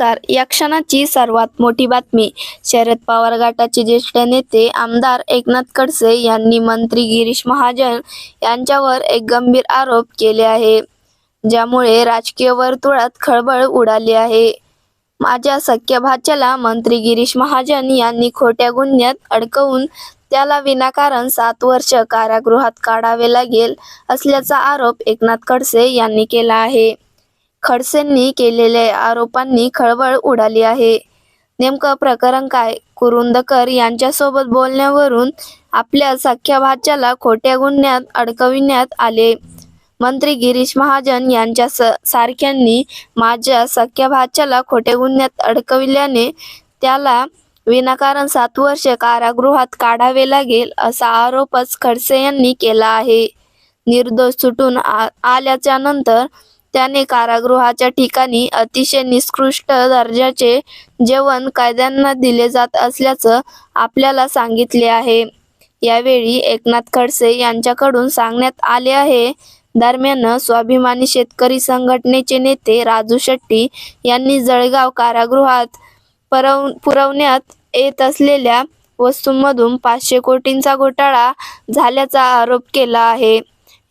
नमस्कार. या क्षणाची सर्वात मोठी बातमी. शरद पवार गटाचे ज्येष्ठ नेते आमदार एकनाथ खडसे यांनी मंत्री गिरीश महाजन यांच्यावर एक गंभीर आरोप केले आहे ज्यामुळे राजकीय वर्तुळात खळबळ उडाली आहे. माझ्या सख्या भाच्याला मंत्री गिरीश महाजन यांनी खोट्या गुन्ह्यात अडकवून त्याला विनाकारण सात वर्ष कारागृहात काढावे लागेल असल्याचा आरोप एकनाथ खडसे यांनी केला आहे. खडसेंनी केलेल्या आरोपांनी खळबळ उडाली आहे. नेमकं प्रकरण काय? कुरुंदकर यांच्यासोबत बोलण्यावरून आपल्या सख्या भाच्याला खोट्या गुन्ह्यात अडकविण्यात आले. मंत्री गिरीश महाजन यांच्या स सारख्यांनी माझ्या सख्या भाच्याला खोट्या गुन्ह्यात अडकविल्याने त्याला विनाकारण सात वर्ष कारागृहात काढावे लागेल असा आरोपच खडसे यांनी केला आहे. निर्दोष सुटून आ- आल्याच्यानंतर त्याने कारागृहाच्या ठिकाणी अतिशय निकृष्ट दर्जाचे जेवण कैद्यांना दिले जात असल्याचं आपल्याला सांगितले आहे. यावेळी एकनाथ खडसे यांच्याकडून सांगण्यात आले आहे. दरम्यान स्वाभिमानी शेतकरी संघटनेचे नेते राजू शेट्टी यांनी जळगाव कारागृहात परव पुरवण्यात येत असलेल्या वस्तूंमधून पाचशे कोटींचा घोटाळा झाल्याचा आरोप केला आहे.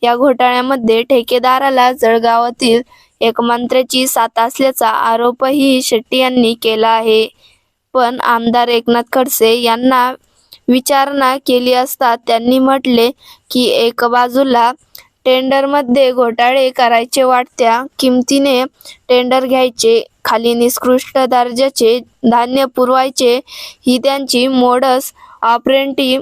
या घोटाळ्यामध्ये ठेकेदाराला जळगावातील एक मंत्र्याची साथ असल्याचा आरोपही शेट्टी यांनी केला आहे. पण आमदार एकनाथ खडसे यांना विचारणा केली असता त्यांनी म्हटले की एक बाजूला टेंडरमध्ये घोटाळे करायचे वाटत्या किमतीने टेंडर घ्यायचे खाली निकृष्ट दर्जाचे धान्य पुरवायचे ही त्यांची मोडस ऑपरेंटी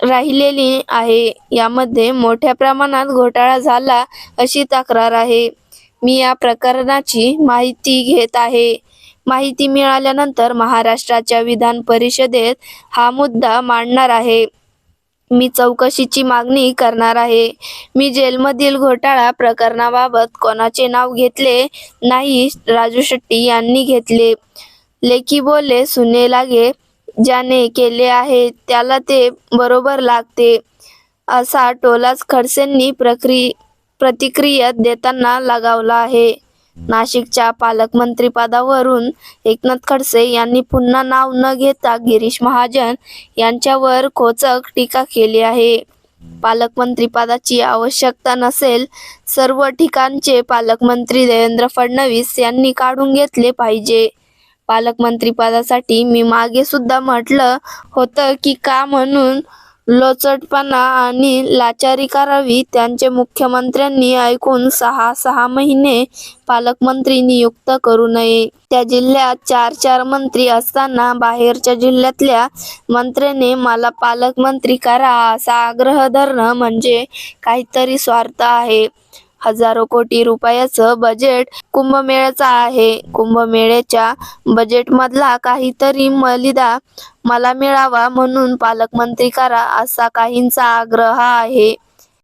राहिलेली आहे. यामध्ये मोठ्या प्रमाणात घोटाळा झाला अशी तक्रार आहे. मी या प्रकरणाची माहिती घेत आहे. माहिती मिळाल्यानंतर महाराष्ट्राच्या विधान परिषदेत हा मुद्दा मांडणार आहे. मी चौकशीची मागणी करणार आहे. मी जेलमधील घोटाळा प्रकरणाबाबत कोणाचे नाव घेतले नाही राजू शेट्टी यांनी घेतले. लेखी बोले सुने लागे ज्याने केले आहे त्याला ते बरोबर लागते. असा टोलाच खडसेंनी प्रक्रि प्रतिक्रिया देताना लगावला आहे. नाशिकच्या पालकमंत्रीपदावरून एकनाथ खडसे यांनी पुन्हा नाव न घेता गिरीश महाजन यांच्यावर खोचक टीका केली आहे. पालकमंत्रीपदाची आवश्यकता नसेल सर्व ठिकाणचे पालकमंत्री देवेंद्र फडणवीस यांनी काढून घेतले पाहिजे. पालकमंत्रीपदासाठी मी मागे सुद्धा म्हटलं होतं की का म्हणून लोचटपणा आणि लाचारी करावी त्यांचे मुख्यमंत्र्यांनी ऐकून सहा सहा महिने पालकमंत्री नियुक्त करू नये. त्या जिल्ह्यात चार चार मंत्री असताना बाहेरच्या जिल्ह्यातल्या मंत्र्याने मला पालकमंत्री करा असा आग्रह धरणं म्हणजे काहीतरी स्वार्थ आहे. हजारो कोटी रुपयाचं बजेट कुंभमेळ्याचा आहे. कुंभमेळ्याच्या बजेटमधला काहीतरी मलिदा मला मिळावा म्हणून पालकमंत्री करा असा काहींचा आग्रह आहे.